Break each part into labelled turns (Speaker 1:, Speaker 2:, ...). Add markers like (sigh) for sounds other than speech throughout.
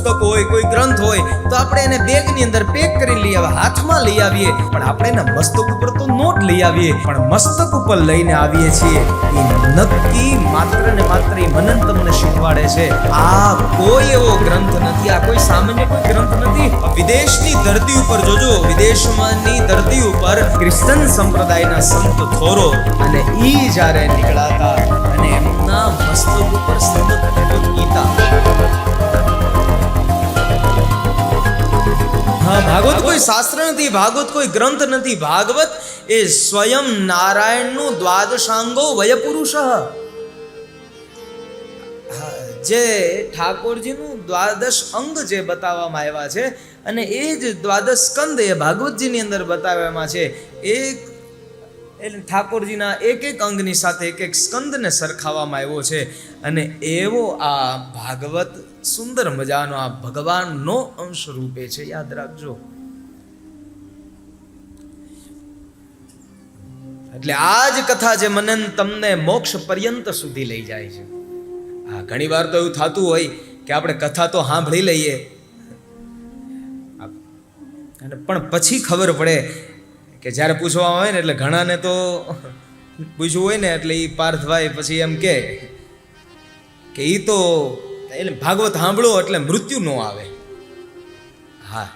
Speaker 1: પુસ્તક હોય, કોઈ ગ્રંથ હોય, તો આપણે એને બેગની અંદર પેક કરી લઈ આવે, હાથમાં લઈ આવીએ. પણ આપણે એના મસ્તક ઉપર તો નોટ લઈ આવીએ, પણ મસ્તક ઉપર લઈને આવીએ છીએ. એ નક્કી માત્ર ને માત્ર એ મનન તમને શીખવાડે છે. આ કોઈ એવો ગ્રંથ નથી, આ કોઈ સામાન્ય કોઈ ગ્રંથ નથી. વિદેશની ધરતી ઉપર જોજો, વિદેશમાંની ધરતી ઉપર ક્રિશ્ચન સંપ્રદાયના સંત થોરો અને ઈ જ્યારે નીકળાતા અને એમના મસ્તક ઉપર સંત ગીતા. હા, ભાગવત કોઈ શાસ્ત્ર નથી, ભાગવત કોઈ ગ્રંથ નથી. ભાગવત એ સ્વયં નારાયણનું દ્વાદશાંગો વયપુરુષ. જે ઠાકોરજીનું દ્વાદશ અંગ જે બતાવવામાં આવ્યા છે, અને એ જ દ્વાદશ સ્કંદ એ ભાગવતજીની અંદર બતાવવામાં છે. એક એટલે ઠાકોરજીના એક એક અંગની સાથે એક એક સ્કંદને સરખાવવામાં આવ્યો છે. અને એવો આ ભાગવત સુંદર મજાનો આ ભગવાનનો અંશ રૂપે છે. યાદ રાખજો. એટલે આ જ કથા જે મનન તમને મોક્ષ પર્યંત સુધી લઈ જાય છે. હા ઘણી વાર તો એવું થતું હોય કે આપણે કથા તો સાંભળી લઈએ. અને પણ પછી ખબર પડે કે જ્યારે પૂછવા આવે ને એટલે ઘણાને તો પૂછવું હોય ને એટલે એ પાર્થભાઈ પછી એમ કે કે એ તો એટલે ભાગવત સાંભળો એટલે મૃત્યુ ન આવે. હા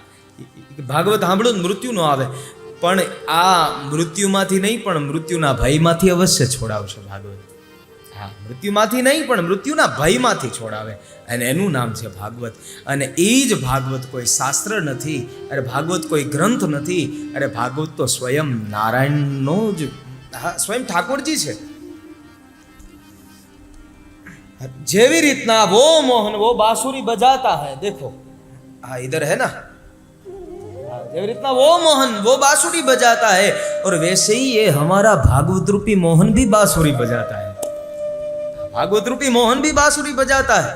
Speaker 1: ભાગવત સાંભળો મૃત્યુ ન આવે. પણ આ મૃત્યુમાંથી નહીં, પણ મૃત્યુના ભયમાંથી અવશ્ય છોડાવશે ભાગવત. હા મૃત્યુમાંથી નહીં પણ મૃત્યુના ભયમાંથી છોડાવે અને એનું નામ છે ભાગવત અને એ જ ભાગવત કોઈ શાસ્ત્ર નથી અરે ભાગવત કોઈ ગ્રંથ નથી અરે ભાગવત તો સ્વયં નારાયણનો જ હા સ્વયં ઠાકોરજી છે જેવી રીતના वो मोहन वो बांसुरी बजाता है देखो हाँ इधर है ना हाँ, જેવી રીતના वो मोहन वो बांसुरी बजाता है और वैसे ही ये हमारा भागवत रूपी मोहन भी बांसुरी बजाता है ભાગવત રૂપી મોહન બી બાંસુરી બજાતા હે.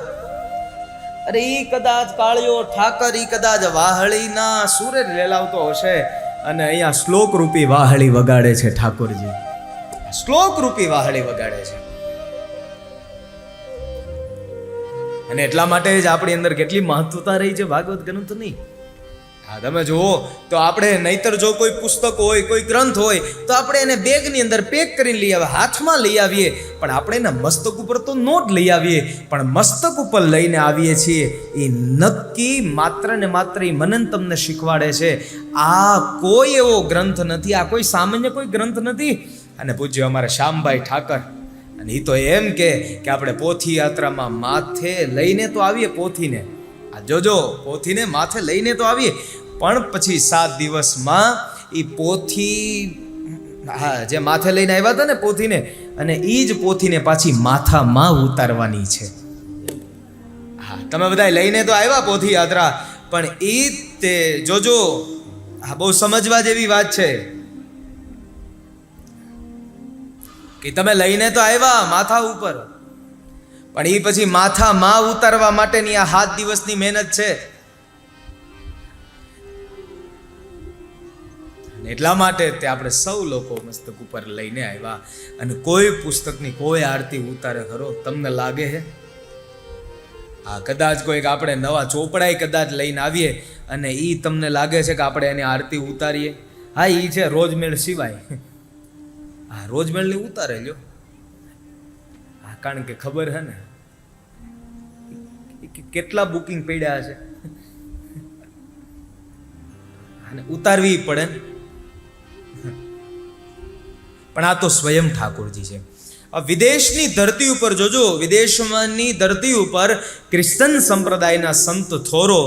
Speaker 1: અરે ઈ કદાચ કાળિયો ઠાકર, ઈ કદાચ વાહળીના સુરે લેલાવતો હશે. અને અહીંયા શ્લોક રૂપી વાહળી વગાડે છે ઠાકોરજી. શ્લોક રૂપી વાહળી વગાડે છે. અને એટલા માટે જ આપણી અંદર કેટલી મહત્વતા રહી છે ભાગવત ગ્રંથની. હા, તમે જુઓ, તો આપણે નહીતર જો કોઈ પુસ્તક હોય, કોઈ ગ્રંથ હોય, તો આપણે એને બેગની અંદર પેક કરીને લઈ આવે, હાથમાં લઈ આવીએ. પણ આપણે એના મસ્તક ઉપર તો નોટ લઈ આવીએ. પણ મસ્તક ઉપર લઈને આવીએ છીએ, એ નક્કી માત્ર ને માત્ર એ મનન તમને શીખવાડે છે. આ કોઈ એવો ગ્રંથ નથી, આ કોઈ સામાન્ય કોઈ ગ્રંથ નથી. અને પૂજ્ય અમારા શ્યામભાઈ ઠાકર, અને એ તો એમ કે આપણે પોથી યાત્રામાં માથે લઈને તો આવીએ પોથીને. આ જોજો, પોથીને માથે લઈને તો આવીએ. પણ પછી સાત દિવસમાં એ પોથી, હા, જે માથે લઈને આવ્યા હતા ને પોથીને, અને એ જ પોથીને પાછી માથામાં ઉતારવાની છે. હા, તમે બધા લઈને તો આવ્યા પોથી યાત્રા, પણ એ તે જોજો, હા, બહુ સમજવા જેવી વાત છે. કે તમે લઈને તો આવ્યા માથા ઉપર. પણ એ પછી માથા માં ઉતારવા માટેની આ સાત દિવસની મહેનત છે. એટલા માટે તે આપણે સૌ લોકો મસ્તક ઉપર લઈને આવ્યા. અને કોઈ પુસ્તકની કોઈ આરતી ઉતારે ખરો, તમને લાગે છે આ કદાચ કોઈક આપણે નવા ચોપડાય કદાચ લઈને આવીએ અને એ તમને લાગે છે કે આપણે એની આરતી ઉતારીએ. હા એ છે રોજમેળ સિવાય. (laughs) હા, રોજમેળની ઉતારે લ્યો. કારણ કે ખબર છે ને? કેટલા બુકિંગ પડ્યા છે અને ઉતારવી પડે ને? પણ આ તો સ્વયં ઠાકોરજી છે. વિદેશની ધરતી ઉપર જોજો, વિદેશમાંની ધરતી ઉપર ક્રિશ્ચન સંપ્રદાયના સંત થોરો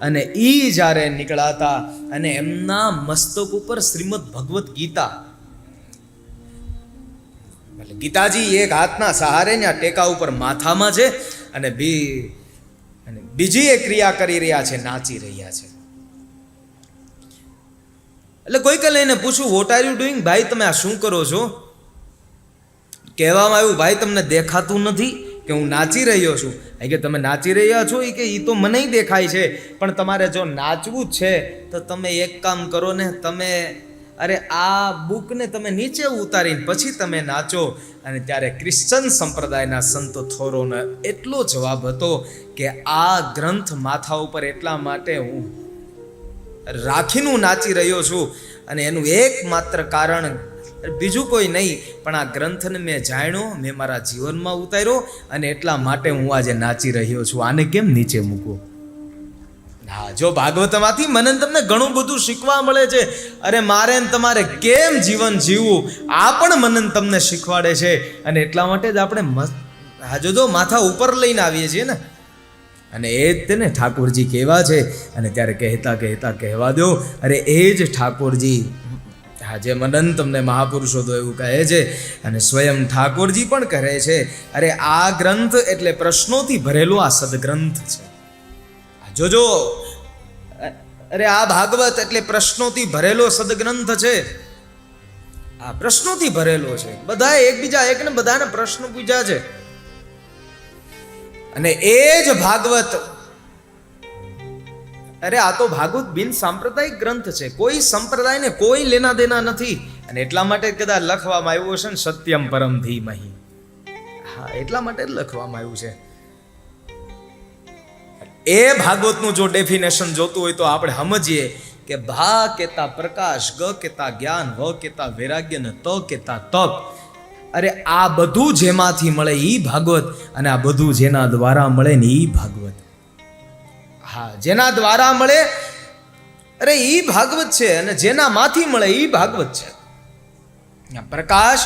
Speaker 1: અને ઈ જ્યારે નીકળાતા અને એમના મસ્તક ઉપર શ્રીમદ ભગવદ્ ગીતા એટલે ગીતાજી એક હાથના સહારે ને ટેકા ઉપર માથામાં છે અને બી અને બીજી એક ક્રિયા કરી રહ્યા છે, નાચી રહ્યા છે. એટલે કોઈકે લઈને પૂછું વોટ આર યુ ડુઈંગ ભાઈ, તમે આ શું કરો છો? કહેવામાં આવ્યું, ભાઈ, તમને દેખાતું નથી કે હું નાચી રહ્યો છું. એ કે, તમે નાચી રહ્યા છો? એ કે એ તો મને દેખાય છે, પણ તમારે જો નાચવું જ છે, તો તમે એક કામ કરો ને, તમે અરે આ બુકને તમે નીચે ઉતારીને પછી તમે નાચો. અને ત્યારે ક્રિશ્ચન સંપ્રદાયના સંત થોરોનો એટલો જવાબ હતો કે આ ગ્રંથ માથા ઉપર એટલા માટે હું રાખીનું નાચી રહ્યો છું. અને એનું એકમાત્ર કારણ બીજું કોઈ નહીં, પણ આ ગ્રંથને મેં જાણ્યો, મેં મારા જીવનમાં ઉતાર્યો અને એટલા માટે હું આજે નાચી રહ્યો છું. આને કેમ નીચે મૂકું હા, જો ભાગવતમાંથી મને તમને ઘણું બધું શીખવા મળે છે. અરે મારે તમારે કેમ જીવન જીવવું? આ પણ મનન તમને શીખવાડે છે. અને એટલા માટે જ આપણે હાજો તો માથા ઉપર લઈને આવીએ છીએ ને. અને એ જ તેને ઠાકોરજી કહેવા છે. અને ત્યારે કહેતા કહેતા, કહેવા દો. અરે એ જ ઠાકોરજી, હા, જે મનન તમને મહાપુરુષો તો એવું કહે છે. અને સ્વયં ઠાકોરજી પણ કહે છે. અરે આ ગ્રંથ એટલે પ્રશ્નોથી ભરેલો આ સદગ્રંથ છે. જોજો. અરે આ ભાગવત એટલે પ્રશ્નોથી ભરેલો સદગ્રંથ છે. આ પ્રશ્નોથી ભરેલો છે. બધા એકબીજા એકને બધાને પ્રશ્ન પૂછ્યા છે. અને એ જ ભાગવત અરે આ તો ભાગવત બિન સાંપ્રદાયિક ગ્રંથ છે. કોઈ સંપ્રદાયને કોઈ લેના દેના નથી. અને એટલા માટે કદાચ લખવામાં આવ્યું છે ને, સત્યમ પરમ ધીમહી. હા, એટલા માટે જ લખવામાં આવ્યું છે. એ ભાગવતનું જો ડેફિનેશન જોતું હોય તો આપણે સમજીએ કે ભા કેતા પ્રકાશ, ગ કેતા જ્ઞાન, વ કેતા વૈરાગ્ય ને ત કેતા તપ. અરે આ બધું જેમાંથી મળે એ ભાગવત અને આ બધું જેના દ્વારા મળે ને એ ભાગવત. હા, જેના દ્વારા મળે, અરે એ ભાગવત છે અને જેના માંથી મળે એ ભાગવત છે. પ્રકાશ,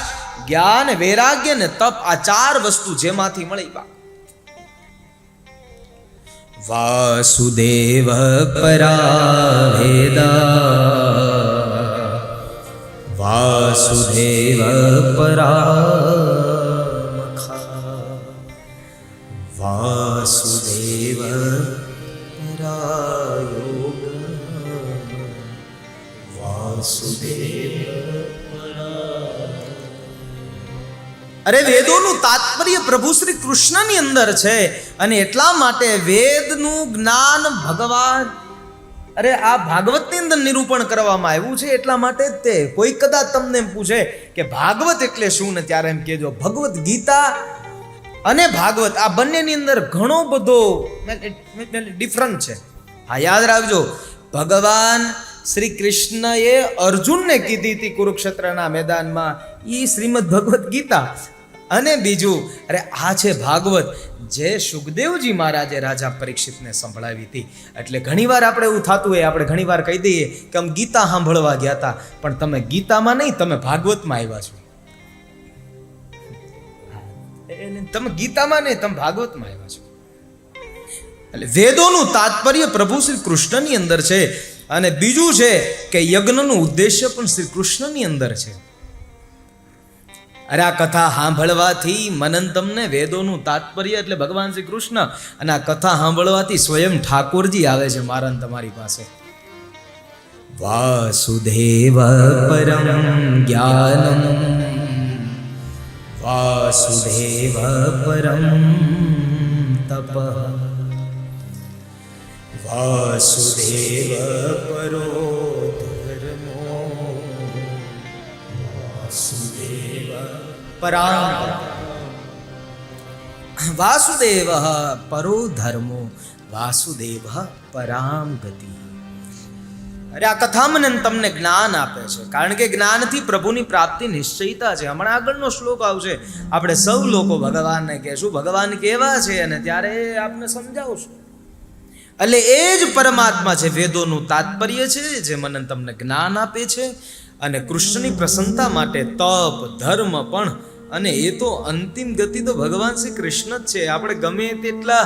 Speaker 1: જ્ઞાન, વૈરાગ્ય ને તપ આ ચાર વસ્તુ જેમાંથી મળે ઈ ભાગવત વાસુદેવ અરે વેદોનું તાત્પર્ય પ્રભુ શ્રી કૃષ્ણની અંદર છે અને એટલા માટે વેદનું જ્ઞાન ભગવાન અરે આ ભાગવતની અંદર નિરૂપણ કરવામાં આવ્યું છે, એટલા માટે જ તે. કોઈ કદાચ તમને એમ પૂછે કે ભાગવત એટલે શું ને ત્યારે એમ કહેજો ભગવત ગીતા અને ભાગવત, આ બંનેની અંદર ઘણો બધો ડિફરન્ટ છે. હા, યાદ રાખજો, ભગવાન શ્રી કૃષ્ણએ અર્જુનને કીધી હતી કુરુક્ષેત્રના મેદાનમાં, ઈ શ્રીમદ ભગવદ્ ગીતા. અને બીજું, અરે આ છે ભાગવત, જે સુખદેવજી મહારાજે રાજા પરીક્ષિતને સંભળાવી હતી. એટલે ઘણીવાર આપણે એવું થતું હોય, આપણે ઘણીવાર કહી દઈએ કે આમ ગીતા સાંભળવા ગયા હતા, પણ તમે ગીતામાં નહીં, તમે ભાગવતમાં આવ્યા છો. તમે ગીતામાં નહીં, તમે ભાગવતમાં આવ્યા છો. એટલે વેદોનું તાત્પર્ય પ્રભુ શ્રી કૃષ્ણની અંદર છે. અને બીજું છે કે યજ્ઞનું ઉદ્દેશ્ય પણ શ્રી કૃષ્ણની અંદર છે. અરે આ કથા સાંભળવાથી મનન તમને વેદોનું તાત્પર્ય એટલે ભગવાન શ્રી કૃષ્ણ અને આ કથા સાંભળવાથી સ્વયં ઠાકોરજી આવે છે મારા તમારી પાસે. વાસુદેવ પરમ જ્ઞાનમ. વાસુદેવ પરમ તપ. વાસુદેવ પરો પરામ. વાસુદેવ પરો ધર્મો, વાસુદેવ પરામ ગતિ. અરે આ કથા મને તમને જ્ઞાન આપે છે. કારણ કે જ્ઞાનથી પ્રભુની પ્રાપ્તિ નિશ્ચયતા છે. હમણાં આગળનો શ્લોક આવશે. આપણે સૌ લોકો ભગવાનને કહેશું, ભગવાન કેવા છે? અને ત્યારે આપને સમજાવશું. એટલે એ જ પરમાત્મા છે, વેદોનું તાત્પર્ય છે, જે મને તમને જ્ઞાન આપે છે. અને કૃષ્ણની પ્રસન્નતા માટે તપ, ધર્મ પણ અને એ તો અંતિમ ગતિ તો ભગવાન શ્રી કૃષ્ણ જ છે. આપણે ગમે તેટલા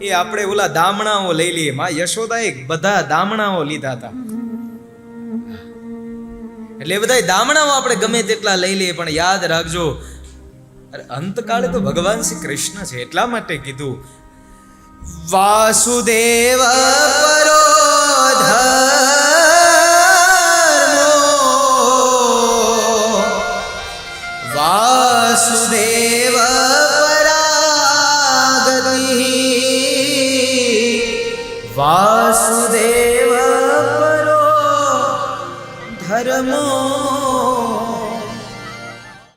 Speaker 1: એ આપણે ઓલા દામણાઓ લઈ લઈએ. માં યશોદાએ બધા દામણાઓ લીધા હતા. એટલે એ બધા દામણાઓ આપણે ગમે તેટલા લઈ લઈએ, પણ યાદ રાખજો અંતકાળે તો ભગવાન શ્રી કૃષ્ણ છે. એટલા માટે કીધું, વાસુદેવ પરો